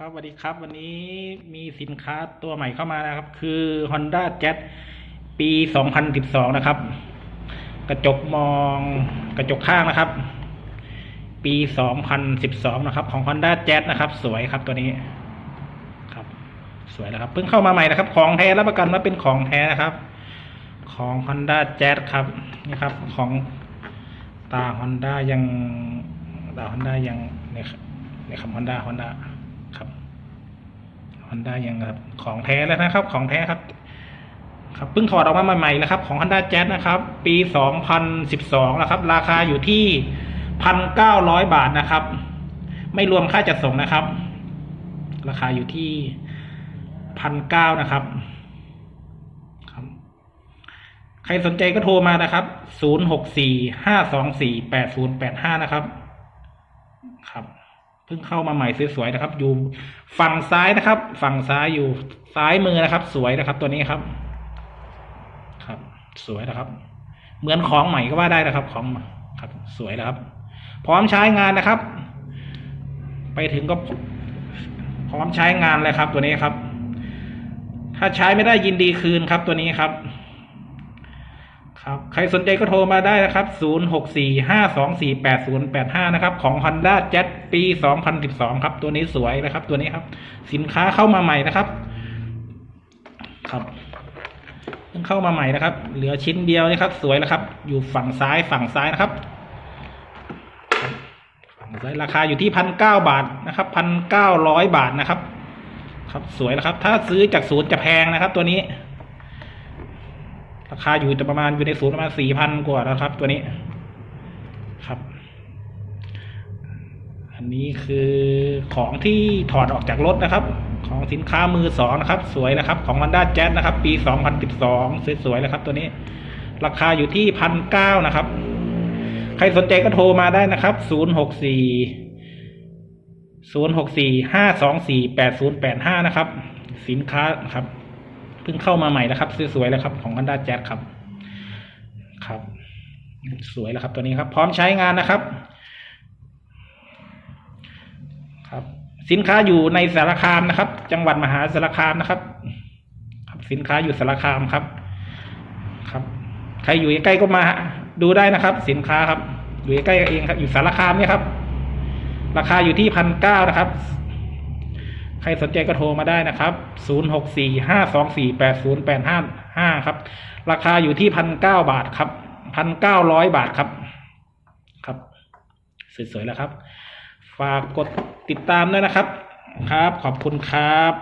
ครับสวัสดีครับ วันนี้มีสินค้าตัวใหม่เข้ามานะครับ คือ Honda Jazz ปี 2012 นะครับ กระจกมองกระจกข้างนะครับ ปี 2012 นะครับ ของ Honda Jazz นะครับ สวยครับตัวนี้ครับ สวยแล้วครับ เพิ่งเข้ามาใหม่นะครับ ของแท้รับประกันว่าเป็นของแท้นะครับ ของ Honda Jazz ครับนี่ครับ ของตา Honda ยังตา Honda ยังเนี่ยครับเนี่ยครับ Honda Honda ครับ Honda ยังครับ ของแท้แล้วนะครับ ของแท้ครับ ครับเพิ่งถอดออกมาใหม่ๆนะครับ ของ Honda Jazz นะครับ ปี2012นะครับ ราคาอยู่ที่1,900บาทนะครับ ไม่รวมค่าจัดส่งนะครับ ราคาอยู่ที่1,900นะครับครับใครสนใจก็โทรมานะครับ0645248085นะครับ ครับ เพิ่งเข้ามาใหม่สวยๆนะครับ อยู่ฝั่งซ้ายนะครับ ฝั่งซ้ายอยู่ซ้ายมือนะครับ สวยนะครับ ตัวนี้ครับ ครับ สวยนะครับ เหมือนของใหม่ก็ว่าได้นะครับ ของครับ สวยนะครับ พร้อมใช้งานนะครับ ไปถึงก็พร้อมใช้งานเลยครับ ตัวนี้ครับ ถ้าใช้ไม่ได้ยินดีคืนครับ ตัวนี้ครับ ครับใครสนใจก็โทรมาได้นะครับ 0645248085 นะครับ ของ Honda Jazz ปี 2012 ครับ ตัวนี้สวยนะครับ ตัวนี้ครับ สินค้าเข้ามาใหม่นะครับ ครับเพิ่งเข้ามาใหม่นะครับ เหลือชิ้นเดียวนะครับ สวยแล้วครับ อยู่ฝั่งซ้ายฝั่งซ้ายนะครับ ฝั่งซ้ายราคาอยู่ที่พันเก้าบาทนะครับพันเก้าร้อยบาทนะครับ ครับสวยแล้วครับ ถ้าซื้อจากศูนย์จะแพงนะครับ ตัวนี้ ราคาอยู่จะประมาณอยู่ในศูนย์ประมาณสี่พันกว่าแล้วครับ ตัวนี้ครับ อันนี้คือของที่ถอดออกจากรถนะครับ ของสินค้ามือสองนะครับ สวยนะครับ ของ Honda Jazz นะครับ ปี2012สวยๆเลยครับ ตัวนี้ ราคาอยู่ที่พันเก้านะครับ ใครสนใจก็โทรมาได้นะครับ064 064 524 8085นย์แปดห้านะครับ สินค้าครับ พิ่งเข้ามาใหม่นะครับสวยๆแล้วครับของ Honda Jazz ครับ ครับ สวยแล้วครับตัวนี้ครับ พร้อมใช้งานนะครับ ครับ สินค้าอยู่ในสารคามนะครับ จังหวัดมหาสารคามนะครับ ครับ สินค้าอยู่สารคามครับ ครับ ใครอยู่ใกล้ก็มาดูได้นะครับ สินค้าครับ อยู่ใกล้ๆเองครับ อยู่สารคามเนี่ยครับ ราคาอยู่ที่พันเก้านะครับ ครสนใจก็โทรมาได้นะครับ 0645248085 ครับราคาอยู่ที่พันเก้าบาทครับพันเก้าร้อยบาทครับ ครับสวยๆแล้วครับ ฝากกดติดตามด้วยนะครับ ครับ ขอบคุณครับ